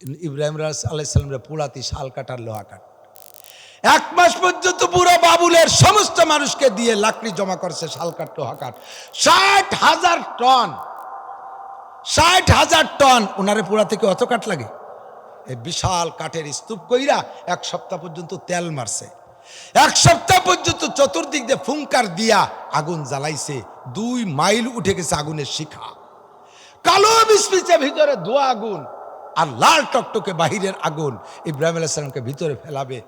ইব্রাহিম আলাইসাল্লামরা পুরাতি শাল কাটার লোহা কাট। এক মাস পর্যন্ত পুরো বাবুলের সমস্ত মানুষকে দিয়ে লাকড়ি জমা করছে শাল কাঠ লোহা কাঠ ষাট হাজার টন, ষাট হাজার টন ওনারে পোড়া থেকে অত কাঠ লাগে? এই বিশাল কাঠের স্তূপ কইরা এক সপ্তাহ পর্যন্ত তেল মারছে। এক সপ্তাহ পর্যন্ত চতুর্দিক দিয়ে ফুঙ্কার দিয়া আগুন জ্বালাইছে। দুই মাইল উঠে গেছে আগুনের শিখা। কালো বিস্মিচে ভিতরে ধোয়া আগুন। আর লাল টকটকে বাহিরের আগুন ইব্রাহিম আলাইসালামকে ভিতরে ফেলাবে।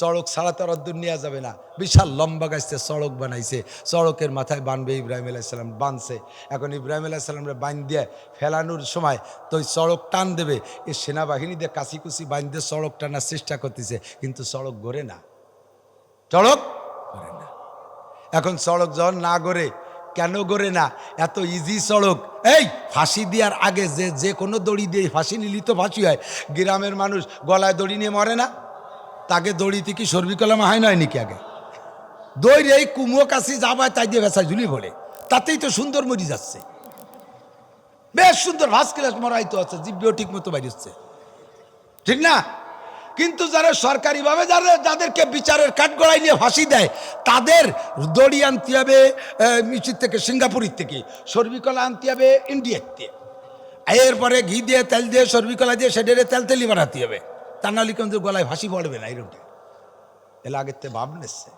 চড়ক ছাড়া তো আর অদ্দূর যাবে না। বিশাল লম্বা গাছতে চড়ক বানাইছে। চড়কের মাথায় বানবে ইব্রাহিম আলাইসালাম বানছে। এখন ইব্রাহিম আলাইসালামরে বান দিয়ে ফেলানোর সময় তো চড়ক টান দেবে। এই সেনাবাহিনী দিয়ে কাশি কুচি বান দিয়ে চড়ক টানার চেষ্টা করতেছে, কিন্তু চড়ক গড়ে না। চড়ক গড়ে না। এখন সড়ক যখন না গড়ে কেন গড়ে না? এত ইজি সড়ক। এই, ফাঁসি দেওয়ার আগে যে যে কোনো দড়ি দিয়ে ফাঁসি নিলি তো ফাঁসি হয়। গ্রামের মানুষ গলায় দড়ি নিয়ে মরে না? তাকে দড়িতে কি সর্বি কলাম হয় নয় নাকি আগে? দড়ি এই কুমো কাশি যাবায়, তাই দিয়ে বেসায় ঝুলি ভরে তাতেই তো সুন্দর মরি যাচ্ছে। বেশ সুন্দর ফার্স্ট ক্লাস মরাই তো আছে জিব্বিও ঠিক মতো বাড়িচ্ছে ঠিক না? কিন্তু যারা সরকারিভাবে যারা যাদেরকে বিচারের কাঠগড়াই নিয়ে ফাঁসি দেয়, তাদের দড়ি আনতে হবে মিচির থেকে, সিঙ্গাপুরের থেকে। সর্বিকলা আনতে হবে ইন্ডিয়ার থেকে। এরপরে ঘি দিয়ে, তেল দিয়ে, সর্বিকলা দিয়ে, সেডেরে তেল তেলি বানাতে হবে। তা নাহলে কিন্তু গলায় ফাঁসি পড়বে না, এরকমটা। এলে আগের থেকে ভাব নিচ্ছে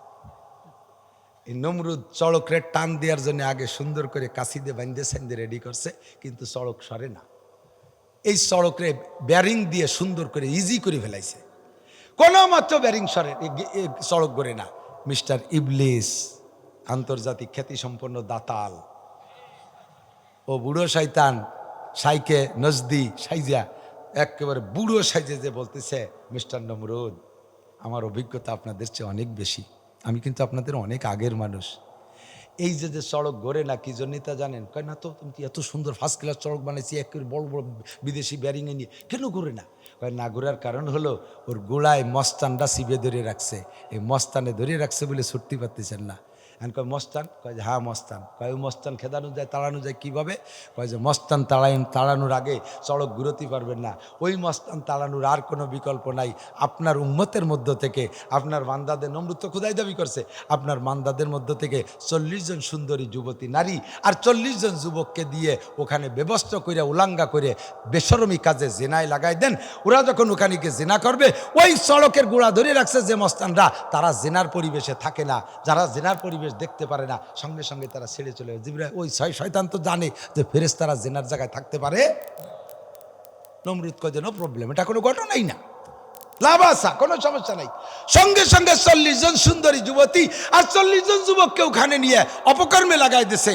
এই নমরুদ চড়কের টান দেওয়ার জন্য আগে সুন্দর করে কাশি দিয়ে বান্ধে সাইন্দে রেডি করছে, কিন্তু চড়ক সরে না। এই সড়করে ব্যারিং দিয়ে সুন্দর করে ইজি করে ফেলাইছে। কোনো মাত্র ব্যারিং সরে সড়ক গড়ে না। মিস্টার ইবলিস, আন্তর্জাতিক খ্যাতিসম্পন্ন দাতাল। ও বুড়ো শৈতান সাইকে নজদি সাইজা একেবারে বুড়ো সাইজে যে বলতেছে, মিস্টার নমরুদ, আমার অভিজ্ঞতা আপনাদের চেয়ে অনেক বেশি। আমি কিন্তু আপনাদের অনেক আগের মানুষ। এই যে যে সড়ক গড়ে না, কি জন্য তা জানেন? কয় না তো, তুমি এত সুন্দর ফার্স্ট ক্লাস সড়ক বানাইছি এক বড় বড় বিদেশি ব্যারিংয়ে নিয়ে। কেন ঘুরে না? কয় না ঘোরার কারণ হলো, ওর গোড়ায় মস্তানটা সিবে ধরে রাখছে। এই মস্তানে ধরে রাখছে বলে ছুটতে পারতেছেন না। এখন কয় মস্তান? কয় যে হ্যাঁ মস্তান। কয় মস্তান খেদানো যায়, তাড়ানো যায় কীভাবে কয় যে, মস্তান তাড়াই তাড়ানোর আগে সড়ক ঘুরোতে পারবেন না। ওই মস্তান তাড়ানোর আর কোনো বিকল্প নাই। আপনার উম্মতের মধ্য থেকে আপনার মান্দাদের নমরুত্ব খুদাই দাবি করছে। আপনার মান্দাদের মধ্য থেকে চল্লিশ জন সুন্দরী যুবতী নারী আর চল্লিশ জন যুবককে দিয়ে ওখানে ব্যবস্থা করে উলাঙ্গা করে বেসরমি কাজে জেনায় লাগাই দেন। ওরা যখন ওখানে গিয়ে জেনা করবে, ওই সড়কের গোড়া ধরে রাখছে যে মস্তানরা। তারা জেনার পরিবেশে থাকে না। যারা জেনার পরিবেশ দেখতে পারে না, সঙ্গে সঙ্গে তারা ছেড়ে চলে জিবরা ওই ছয় শয়তান তো জানে যে ফেরেস তারা জেনার জায়গায় থাকতে পারে। নমরুদ কয় যে নো প্রবলেম এটা কোনো ঘটনাই না। লাভ আসা কোনো সমস্যা নাই। সঙ্গে সঙ্গে চল্লিশ জন সুন্দরী যুবতী আর চল্লিশ জন যুবককে ওখানে নিয়ে অপকর্মে লাগাই দিছে।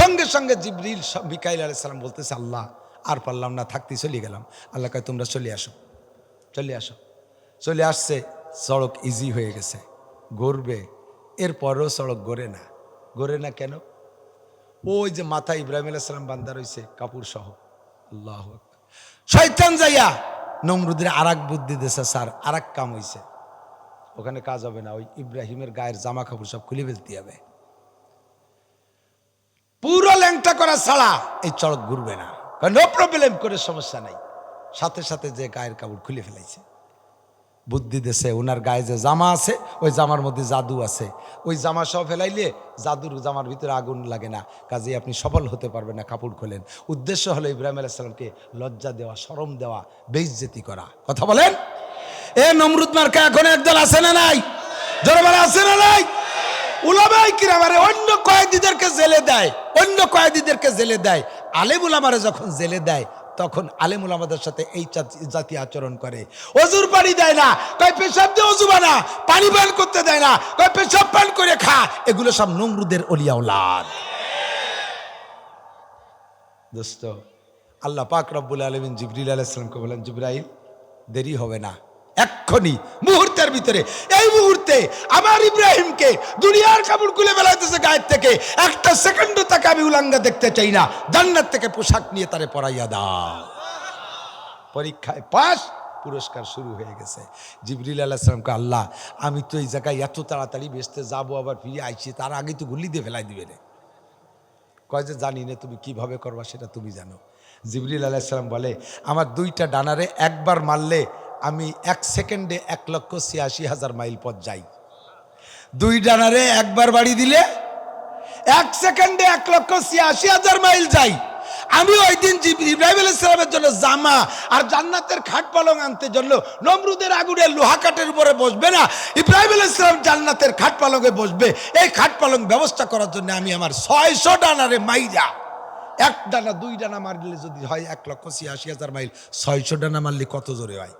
সঙ্গে সঙ্গে জিবরিল বিকাইল আলাইসালাম বলতেছে, আল্লাহ, আর পারলাম না থাকতে চলে গেলাম। আল্লাহ কয়, তোমরা চলে আসো চলে আসো। চলে আসছে, সড়ক ইজি হয়ে গেছে গড়বে এরপরেও সড়ক গড়ে না। গড়ে না কেন? ওই যে মাথা ইব্রাহিম আলাইসালাম বান্দা রয়েছে কাপুর সহ। আল্লাহ শয়তান যাইয়া নমরুদের আর এক বুদ্ধি দেশে স্যার আর এক কাম হইছে। ওখানে কাজ হবে না, ওই ইব্রাহিমের গায়ের জামা কাপড় সব খুলে ফেলতে হবে। পুরো ল্যাংটা করা ছাড়া এই চড়ক ঘুরবে না। নো প্রবলেম করে সমস্যা নাই। সাথে সাথে যে গায়ের কাপড় খুলে ফেলাইছে। বুদ্ধি দেশে ওনার গায়ে যে জামা আছে, ওই জামার মধ্যে জাদু আছে। ওই জামা সব ফেলাইলে জাদুর জামার ভিতরে আগুন লাগে না। কাজে আপনি সফল হতে পারবেন না কাপড় খোলেন। উদ্দেশ্য হলো ইব্রাহিম আলাইসালামকে লজ্জা দেওয়া সরম দেওয়া, বেইজ্জতি করা। কথা বলেন? এ নমরুদ মার্কা এখন একদল আছে না নাই? জোরবার আছে না নাই? অন্য কয়েদিদেরকে জেলে দেয়, অন্য কয়েদিদেরকে জেলে দেয়। আলেমুল আমারে যখন জেলে দেয় তখন আলেমুল আমাদের সাথে এই জাতি- আচরণ করে। অজুর পানি দেয় না। কয়, পেশাব দিয়ে অজু বানা। পানি পান করতে দেয় না। কয়, পেশাব পান করে খা। এগুলো সব নমরুদের অলিয়াউলাদ দোস্ত, আল্লাহ পাক রব্বুল আলমিন জিবরিল আলাইসালামকে বলেন, জিব্রাইল, দেরি হবে না। এক্ষুনি মুহূর্তের ভিতরে। এই মুহূর্তে আমার ইব্রাহিমকে দুনিয়ার কাপড় খুলে বেলাইতেছে গায়ের থেকে। একটা সেকেন্ডও তাকে আমি উলাঙ্গা দেখতে চাই না। জান্নাত থেকে পোশাক নিয়ে তারে পরাইয়া দাও। পরীক্ষায় পাস পুরস্কার শুরু হয়ে গেছে। জিবরিল আলাহিসামকে আল্লাহ, আমি তো এই জায়গায় এত তাড়াতাড়ি বেসতে যাব, আবার ফিরে আইছি, তার আগে তো গুলি দিয়ে ফেলাই দিবে রে। কয় যে, জানি না, তুমি কীভাবে করবা সেটা তুমি জানো। জিবরিল আলাইসালাম বলে, আমার দুইটা ডানারে একবার মারলে আমি এক সেকেন্ডে এক লক্ষ ছিয়াশি হাজার মাইল পথ যাই। দুই ডানারে একবার বাড়ি দিলে এক সেকেন্ডে এক লক্ষ ছিয়াশি হাজার মাইল যাই। আমি ওই দিন ইব্রাহিম আলাইসালামের জন্য জামা আর জান্নাতের খাট পালং আনতে জন্য নমরুদের আগুনে লোহা কাঠের উপরে বসবে না। ইব্রাহিম আলাইসালাম জান্নাতের খাট পালংয়ে বসবে। এই খাট পালং ব্যবস্থা করার জন্য আমি আমার ছয়শো ডানারে মাইরা এক ডানা, দুই ডানা মারলে যদি হয় এক লক্ষ ছিয়াশি হাজার মাইল, ছয়শো ডানা মারলে কত জোরে হয়?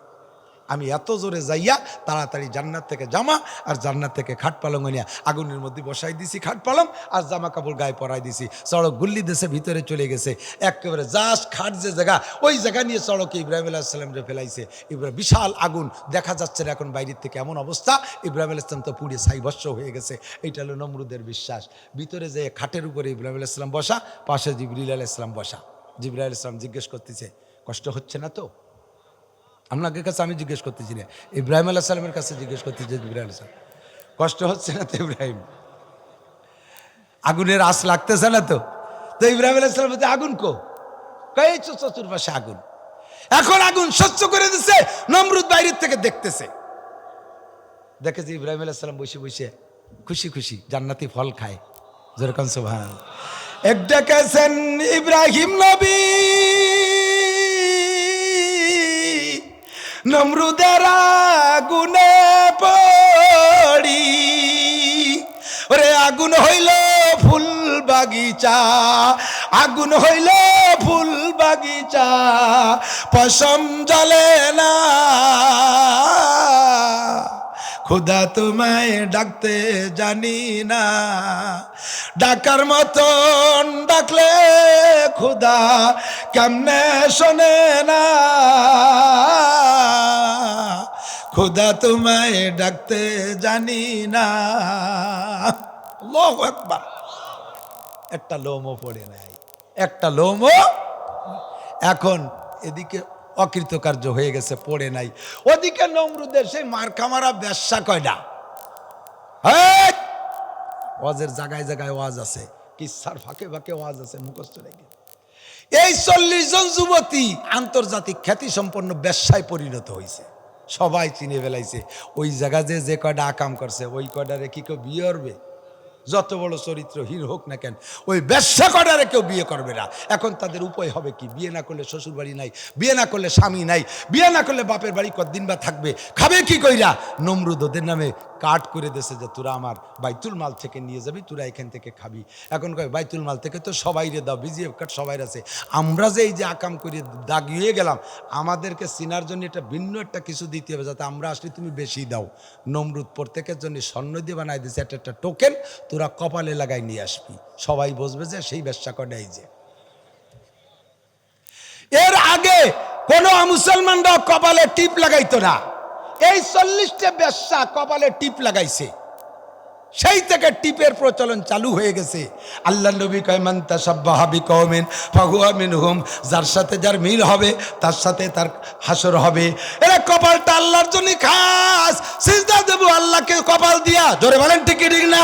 আমি এত জোরে যাইয়া তাড়াতাড়ি জান্নাত থেকে জামা আর জান্নাত থেকে খাট পালং নিয়ে আগুনের মধ্যে বসাই দিছি, খাট পালং আর জামা কাপড় গায়ে পরাই দিছি। সড়ক গুল্লি দেশে ভিতরে চলে গেছে। একেবারে জাস্ট খাট যে জায়গা, ওই জায়গা নিয়ে সড়কে ইব্রাহিম আলাহিসাল্লামরে ফেলাইছে ইব্রাহিম বিশাল আগুন। দেখা যাচ্ছে না এখন বাইরের থেকে এমন অবস্থা। ইব্রাহিম আলাইসলাম তো পুড়ে সাইবস্য হয়ে গেছে। এইটা হলো নমরুদের বিশ্বাস। ভিতরে যে খাটের উপরে ইব্রাহিম আলাইসলাম বসা, পাশে জিবরিল আলাইসলাম বসা। জিবরিল আলাইসলাম জিজ্ঞেস করতেছে, কষ্ট হচ্ছে না তো? আপনাকে কাছে আমি জিজ্ঞেস করতেছি না। ইব্রাহিম আল্লাহ সালামের কাছে জিজ্ঞেস করতেছি ইব্রাহিম সালাম, কষ্ট হচ্ছে না তো ইব্রাহিম? আগুনের আশ লাগতেছে না তো? তো ইব্রাহিম আলাহ সালাম বলতে আগুন কো? কই চতুর্পাশে আগুন। এখন আগুন সহ্য করে দিছে, নমরুদ বাইরের থেকে দেখতেছে। দেখে যে ইব্রাহিম আলাহ সালাম বসে বসে খুশি খুশি জান্নাতি ফল খায়। যেরকম সোভান এক ডেকেছেন ইব্রাহিম নবী। নমরুদের আগুনে পড়ি ওরে আগুন হইল ফুল বাগিচা আগুন হইল ফুল বাগিচা পশম জ্বলে না খুদা তোমায় ডাকতে জানি না ডাকার মতন ডাকলে খুদা কেমনে শোনে না খুদা তোমায় ডাকতে জানি না। একবার একটা লোমও পড়ে নাই। একটা লোমও এখন এদিকে অকৃতকার্য হয়ে গেছে, পড়ে নাই। ওদিকে নমরুদের সেই মারখামারা ব্যবসা কয়টা! ওয়াজের জায়গায় জায়গায় ওয়াজ আছে। কিসার ফাঁকে ফাঁকে ওয়াজ আছে, মুখস্থ রেখে। এই চল্লিশ জন যুবতী আন্তর্জাতিক খ্যাতি সম্পন্ন ব্যবসায় পরিণত হয়েছে সবাই চিনে ফেলাইছে। ওই জায়গা যে যে কয়টা আকাম করছে, ওই কয়টারে কি কেউ বিয়ে যত বড় চরিত্রহীন হোক না কেন, ওই ব্যবসা করারে কেউ বিয়ে করবে না। এখন তাদের উপায় হবে কি? বিয়ে না করলে শ্বশুর বাড়ি নাই, বিয়ে না করলে স্বামী নাই, বিয়ে না করলে বাপের বাড়ি কতদিন বা থাকবে? খাবে কি কইরা? নমরুদ ওদের নামে কাট করে দেছে যে, তোরা আমার বাইতুল মাল থেকে নিয়ে যাবি, তোরা এখান থেকে খাবি। এখন কয়, বাইতুল মাল থেকে তো সবাই রে দাও বিজিএফ কার্ড সবাই আছে আমরা যে এই যে আকাম করে দাগিয়ে গেলাম, আমাদেরকে চিনার জন্য এটা ভিন্ন একটা কিছু দিতে হবে, যাতে আমরা আসলে তুমি বেশি দাও। নমরুদ প্রত্যেকের জন্য স্বর্ণ দিয়ে বানাই দিয়েছে একটা একটা টোকেন তোরা কপালে লাগাই নিয়ে আসবি। সবাই বসবে যে, সেই ব্যবসা করে এই যে। এর আগে কোন মুসলমানরা কপালে টিপ লাগাইতো না। এই চল্লিশটা ব্যবসা কপালে টিপ লাগাইছে। সেই থেকে টিপের প্রচলন চালু হয়ে গেছে। আল্লাহ নবী কয়মান তাসাব্বাহাবি কওমিন ফাহুয়া মিনহুম, যার সাথে যার মিল হবে, তার সাথে তার হাসর হবে। এরা কপালটা আল্লাহর জন্য খাস। সিজদা দেবো আল্লাহকে কপাল দিয়া। জোরে বলেন ঠিক কি, ঠিক না?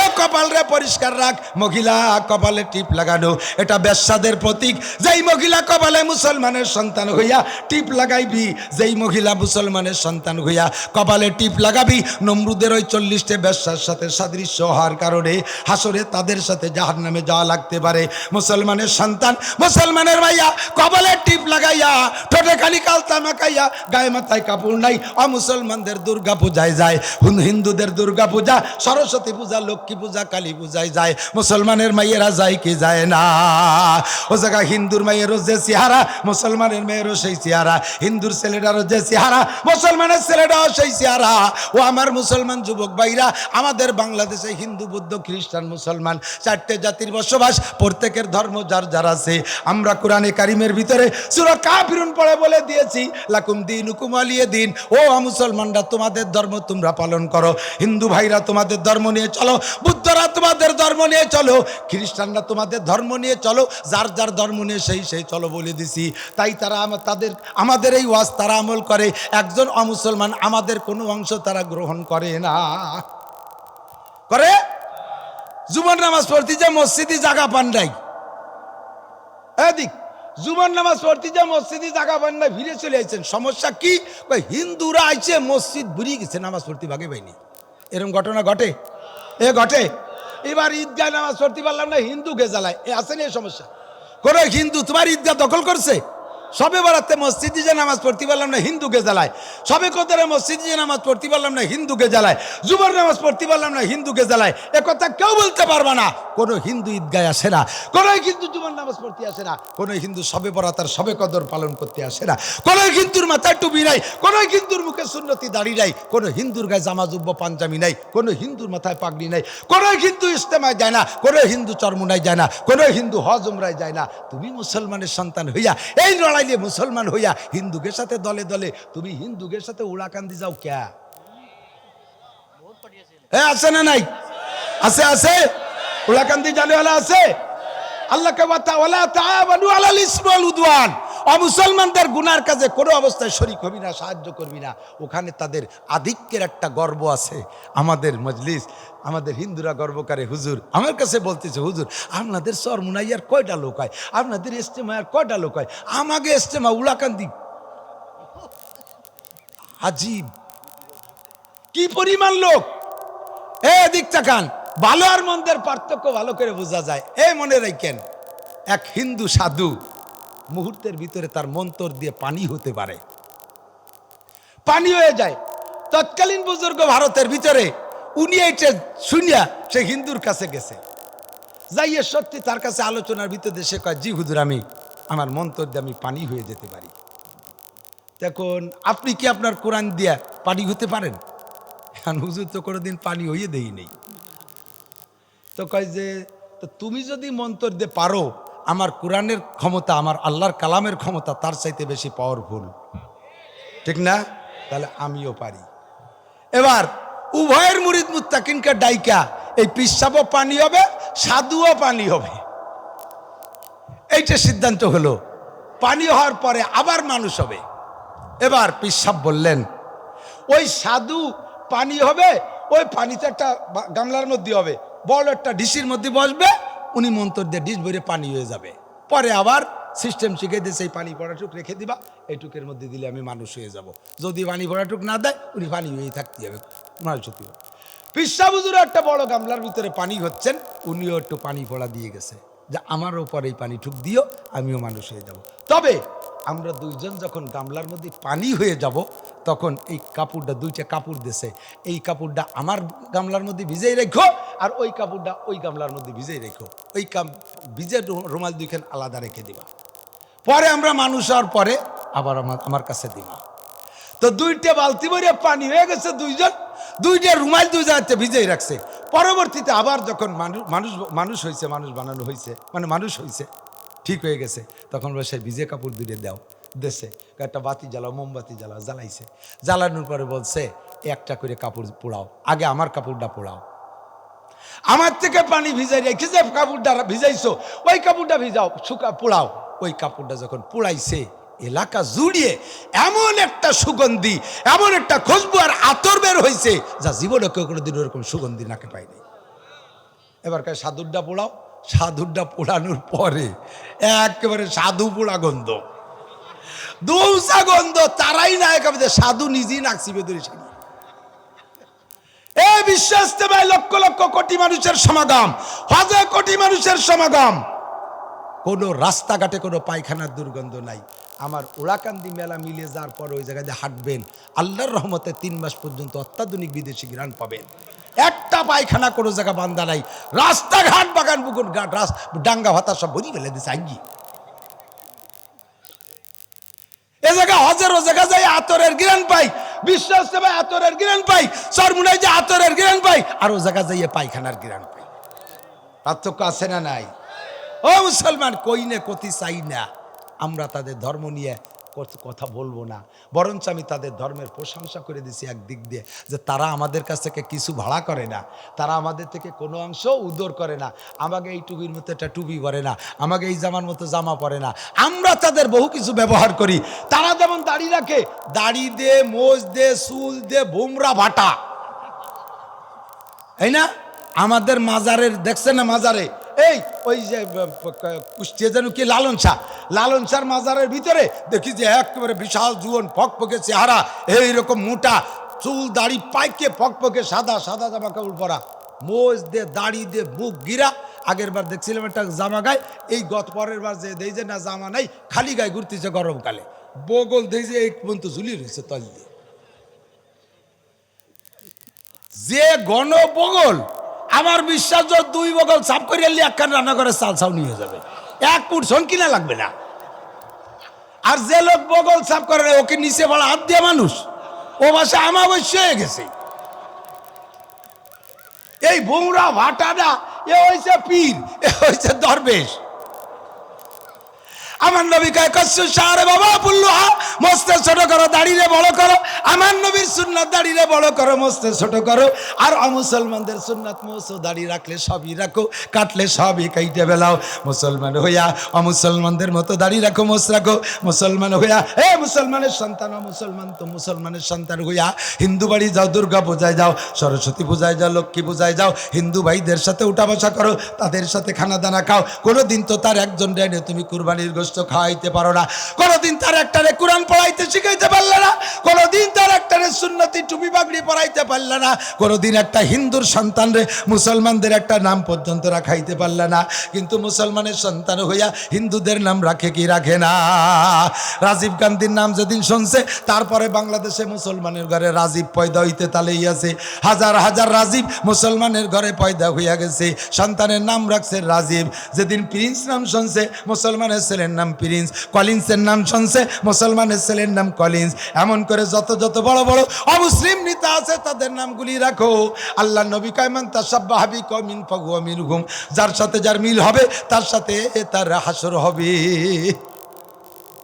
এ কপাল রে পরিষ্কার রাখ। মহিলা কপালে টিপ লাগানো, এটা বেশ্যাদের প্রতীক। যেই মহিলা কপালে মুসলমানের সন্তান হইয়া টিপ লাগাইবি, যেই মহিলা মুসলমানের সন্তান হইয়া কপালে টিপ লাগাবি, নমরুদের ওই চল্লিশটা বেশ্যার সাথে সাদৃশ্য হওয়ার কারণে হাসরে তাদের সাথে জাহার নামে যাওয়া লাগতে পারে। মুসলমানের সন্তান, মুসলমানের ভাইয়া কপালে টিপ লাগাইয়া, ঠোঁটে খালি কালতা মাখাইয়া, গায়ে মাথায় কাপড় নাই, অমুসলমানদের দুর্গা পূজায় যায় হিন্দুদের দুর্গা পূজা, সরস্বতী পূজা, লক্ষ্মী পূজা, কালী পূজায় যায়, মুসলমানের মাইয়েরা যায় কি যায় না? ও জায়গা হিন্দুর মাইয়েরও যে চেহারা, মুসলমানের মেয়েরও সেই চেহারা, হিন্দুর ছেলেটারও যে চেহারা, মুসলমানের ছেলেটাও সেই চেহারা। ও আমার মুসলমান যুবক ভাইরা, আমাদের বাংলাদেশে হিন্দু, বৌদ্ধ, খ্রিস্টান, মুসলমান চারটে জাতির বসবাস, প্রত্যেকের ধর্ম যার যার আছে। আমরা কোরআনে কারিমের ভিতরে সুরা কাফিরুন পড়ে বলে দিয়েছি, লাকুম দিন হুকুম আলিয়ে দিন। ও মুসলমানরা, তোমাদের ধর্ম তোমরা পালন করো। হিন্দু ভাইরা, তোমাদের ধর্ম নিয়ে চলো। বুদ্ধরা, তোমাদের ধর্ম নিয়ে চলো। খ্রিস্টানরা, তোমাদের ধর্ম নিয়ে চলো। যার যার ধর্ম নিয়ে সেই সেই চলো বলে দিছি। তাই তারা তাদের, আমাদের এই ওয়াজ তারা আমল করে। একজন অমুসলমান আমাদের কোনো অংশ তারা গ্রহণ করে না। করে? জুমার নামাজ পড়তে যে মসজিদে জায়গা পান নাই। এদিক জুমার নামাজ পড়তে যে মসজিদে জায়গা পান না ফিরে চলে আইছেন। সমস্যা কি? হিন্দুরা আইছে, মসজিদ বুড়িয়ে গেছে, নামাজ পড়তে ভাগে পাইনি। এরকম ঘটনা ঘটে? এ ঘটে? এবার ঈদগাহ নামাজ পড়তে পারলাম না, হিন্দু গেজালায়। এ আসেনি এই সমস্যা? কোনো হিন্দু তোমার ঈদগাহ দখল করছে? সবে বেড়াতে মসজিদে যে নামাজ পড়তে পারলাম না, হিন্দুকে জ্বালায়। সবে কোথায় মসজিদে যে নামাজ পড়তে পারলাম না, হিন্দুকে জ্বালায়। জুমার নামাজ পড়তে পারলাম না, হিন্দুকে জ্বালায়। এ কথা কেউ বলতে পারবে না। কোনো হিন্দু ঈদগায় আসে না, কোনো হিন্দু জুমার নামাজ পড়তে আসে না, কোনো হিন্দু সবে বরাতার সবে কদর পালন করতে আসে না। কোনো হিন্দুর মাথায় টুপি নাই, কোনো হিন্দুর মুখে সুন্নতি দাড়ি নাই, কোনো হিন্দুর গায়ে জামা জুব্ব পাঞ্জামি নাই, কোনো হিন্দুর মাথায় পাগড়ি নাই, কোনো হিন্দু ইস্তেমায় যায় না, কোনো হিন্দু চরমুনায় যায় না, কোনো হিন্দু হজ উমরায় যায় না। তুমি মুসলমানের সন্তান হইয়া এই লড়াইলে মুসলমান হইয়া হিন্দুকের সাথে দলে দলে, তুমি হিন্দুকে সাথে উড়াকান্দি যাও ক্যা? হ্যাঁ আছে না নাই? আছে আছে? উড়াকান্দি জানে আছে আছে? আল্লাহকে বাতা ওলা তাআবানু আলাল ইসমাল উদওয়ান। অমুসলমানদের গুনার কাজে কোনো অবস্থায় শরিক হবি না, সাহায্য করবি না, ওখানে তাদের আধিক্যের একটা গর্ব আছে। আমাদের মজলিস, আমাদের হিন্দুরা গর্ব করে, হুজুর, আমার কাছে বলতেছে, হুজুর, আপনাদের সরমুনাইয়ার কয়টা লোক হয়? আপনাদের ইস্তেমায়ার কয়টা লোক হয়? আমাকে ইস্তেমা উলাকান্দি। আজীব। কি পরিমাণ লোক? এ দিক তাকান। ভালো আর মন্দের পার্থক্য ভালো করে বোঝা যায়। এ, মনে রাখেন, এক হিন্দু সাধু মুহূর্তের ভিতরে তার মন্তর দিয়ে পানি হতে পারে। পানি হয়ে যায়। তৎকালীন বুজুর্গ ভারতের ভিতরে উনি এইটা শুনিয়া সে হিন্দুর কাছে গেছে। যাইয়ে সত্যি তার কাছে আলোচনার ভিতরে সে কয়, জি হুজুর, আমি, আমার মন্তর দিয়ে আমি পানি হয়ে যেতে পারি। দেখুন আপনি কি আপনার কোরআন দিয়া পানি হতে পারেন? হুজুর তো কোনোদিন পানি হইয়ে দেই নেই। তো কয় যে তুমি যদি মন্তর দিয়ে পারো আমার কোরআনের ক্ষমতা, আমার আল্লাহর কালামের ক্ষমতা তার চাইতে বেশি পাওয়ারফুল ঠিক না? তাহলে আমিও পারি। এবার উভয়ের মুরিদ মুত্তাকিনকে ডাইকা, এই পিসাবও পানি হবে, সাধুও পানি হবে। এইটা সিদ্ধান্ত হলো। পানি হওয়ার পরে আবার মানুষ হবে। এবার পিসাব বললেন, ওই সাধু পানি হবে, ওই পানিতে একটা গামলার মধ্যে হবে বড় একটা ডিসির মধ্যে বসবে উনি মন্তর দিয়ে ডিশ ভরে পানি হয়ে যাবে। পরে আবার সিস্টেম শিখে দিয়ে সেই পানি পড়াটুক রেখে দিবা, এইটুকের মধ্যে দিলে আমি মানুষ হয়ে যাব। যদি পানি পড়াটুক না দেয়, উনি পানি হয়েই থাকতে হবে। মানুষ হতে হবে একটা বড় গামলার ভিতরে পানি হচ্ছেন, উনিও একটু পানি পড়া দিয়ে গেছে। যে আমার ওপর এই পানি ঠুক দিও, আমিও মানুষ হয়ে যাব। তবে আমরা দুইজন যখন গামলার মধ্যে পানি হয়ে যাব তখন এই কাপড়টা, দুইটা কাপড় দেশে এই কাপড়টা আমার গামলার মধ্যে ভিজেই রেখো আর ওই কাপড়টা ওই গামলার মধ্যে ভিজেই রেখো। ওই কাম, ভিজে রুমাল দুইখান আলাদা রেখে দিবা। পরে আমরা মানুষ হওয়ার পরে আবার আমার আমার কাছে দিবা। তো দুইটা বালতি ভরে পানি হয়ে গেছে দুইজন, দুইটা রুমাল দুই জায়গাতে ভিজেই রাখছে। পরবর্তীতে আবার যখন মানুষ মানুষ মানুষ হয়েছে মানুষ বানানো হয়েছে মানে মানুষ হয়েছে ঠিক হয়ে গেছে, তখন সেই ভিজে কাপড় দুইটা দাও। দেশে। একটা বাতি জ্বালাও, মোমবাতি জ্বালাও, জ্বালাইছে। জ্বালানোর পরে বলছে, একটা করে কাপড় পোড়াও। আগে আমার কাপড়টা পোড়াও। আমার থেকে পানি ভিজাই রেখে যে কাপড়টা ভিজাইছো, ওই কাপড়টা ভিজাও, শুকা, পোড়াও। ওই কাপড়টা যখন পোড়াইছে, এলাকা জুড়িয়ে এমন একটা সুগন্ধি, এমন একটা খুশবু আর আতর বের হয়েছে যা জীবনে কেউ কোনোদিন ওরকম সুগন্ধি নাকে পায়নি। এবার কার সাধুরটা পোড়াও? সাধুরটা পোড়ানোর পরে একেবারে সাধু পোড়া গন্ধ। গন্ধ তারাই না একেবারে সাধু নিজেই সেদিন এই বিশ্বাস দেবে লক্ষ লক্ষ কোটি মানুষের সমাগম, হাজার কোটি মানুষের সমাগম। কোনো রাস্তাঘাটে কোনো পায়খানার দুর্গন্ধ নাই। আমার ওড়াকান্দি মেলা মিলে যাওয়ার পর ওই জায়গায় হাঁটবেন, আল্লাহর রহমতে তিন মাস পর্যন্ত অত্যাধুনিক বিদেশি গ্রান পাবেন। একটা পায়খানা কোনো জায়গা বান্ধা নাই। রাস্তাঘাট, বাগান, পুকুর ঘাট ডাঙ্গা, ভাতা সব ভরি ফেলে দিছে এ জায়গা হজের ও জায়গা যাই আতরের জ্ঞান পাই। বিশ্বাস দেবে আতরের জ্ঞান পাই। সরমুনাই যে আতরের জ্ঞান পাই আর ও জায়গা যাইয়ে পায়খানার জ্ঞান পাই। পার্থক্য আছে না নাই? ও মুসলমান, কই না কতি চাই না। আমরা তাদের ধর্ম নিয়ে কথা বলব না। বরঞ্চ আমি তাদের ধর্মের প্রশংসা করে দিছি একদিক দিয়ে যে তারা আমাদের কাছ থেকে কিছু ভাড়া করে না। তারা আমাদের থেকে কোনো অংশ উদর করে না। আমাকে এই টুপির মতো একটা টুপি পরে না। আমাকে এই জামার মতো জামা পরে না। আমরা তাদের বহু কিছু ব্যবহার করি। তারা যেমন দাড়ি রাখে, দাড়ি দে, মোজ দে, চুল দে, বুমরা, ভাটা। তাই না? আমাদের মাজারের দেখছে না মাজারে? এই, ওই যে কুষ্টিয়া যেন কি লালন শাহ? লালন শাহর মাজারের ভিতরে দেখি যে একেবারে বিশাল জুয়ন ফকফকে চেহারা, এইরকম মোটা চুল, দাড়ি পাইকে ফকফকে সাদা সাদা জামা কাপড় পরা। মোজ দে, দাড়ি দে, মুখ গিরা। আগের বার দেখছিলাম একটা জামা গায়ে, এই গত পরের বার যে দেই যে না জামা নাই, খালি গায়ে ঘুরতেছে গরমকালে। বগল দেই যে এই পর্যন্ত ঝুলিয়ে রয়েছে তল দিয়ে। যে গণ বগল আমার বিশ্বাস দুই বগল সাফ করিয়া এলি একখান রান্না করে চাল চাল নিয়ে যাবে। এক ফুট সন কিনা লাগবে না। আর যে লোক বগল সাফ করে ওকে নিচে বলা হাত দিয়ে মানুষ। ও বাসা আমাবস্য হয়ে গেছে। এই বৌরা ভাটাটা এ হয়েছে পীর, এ হয়েছে দরবেশ। আমার নবী কয় কচ্ছু সারে বাবা পুল্লুহা মস্তে ছোট করো, দাড়িরে বড় করো। আমার নবীর সুন্নাত দাড়িরে বড় করো, মস্তে ছোট করো। আর অমুসলমানদের সুন্নাত মোসো দাড়ি রাখলে সবই রাখো, কাটলে সবই কাইটে বেলাও মুসলমান হইয়া অমুসলমানদের মতো দাড়ি রাখো মোস রাখো। মুসলমান হইয়া, এ মুসলমানের সন্তান মুসলমান তো মুসলমানের সন্তান হইয়া, হিন্দু বাড়ি যাও, দুর্গা পূজায় যাও, সরস্বতী পূজায় যাও, লক্ষ্মী পূজায় যাও, হিন্দু ভাইদের সাথে উঠা বসা করো, তাদের সাথে খানা দানা খাও। কোনোদিন তো তার একজন ডেনে তুমি কুরবানির গোস্ত খাওয়াইতে পারো না। কোনোদিন তার একটারে কোরআন পড়াইতে শিখাইতে পারলে না, কোনোদিন তার একটারে সুন্নতি টুপি বাগড়ি পড়াইতে পারলে না, কোনোদিন একটা হিন্দুর সন্তান রে মুসলমানদের একটা নাম পর্যন্ত রাখাইতে পারলে না। কিন্তু মুসলমানের সন্তান হইয়া হিন্দুদের নাম রাখে কি রাখে না? রাজীব গান্ধীর নাম যেদিন শুনছে, তারপরে বাংলাদেশে মুসলমানের ঘরে রাজীব পয়দা হইতে তালেই আছে। হাজার হাজার রাজীব মুসলমানের ঘরে পয়দা হইয়া গেছে। সন্তানের নাম রাখছে রাজীব। যেদিন প্রিন্স নাম শুনছে, মুসলমানের ছেলের নাম প্রিন্স, কলিন্সের নাম শুনছে মুসলমানের ছেলের নাম কলিন্স। এমন করে যত যত বড় বড় অমুসলিম নেতা আছে, তাদের নামগুলি রাখো। আল্লাহ নবী কায়মান তার সব হাবি কমিন ফগুয়া হুম যার সাথে যার মিল হবে, তার সাথে তার হাসর হবে।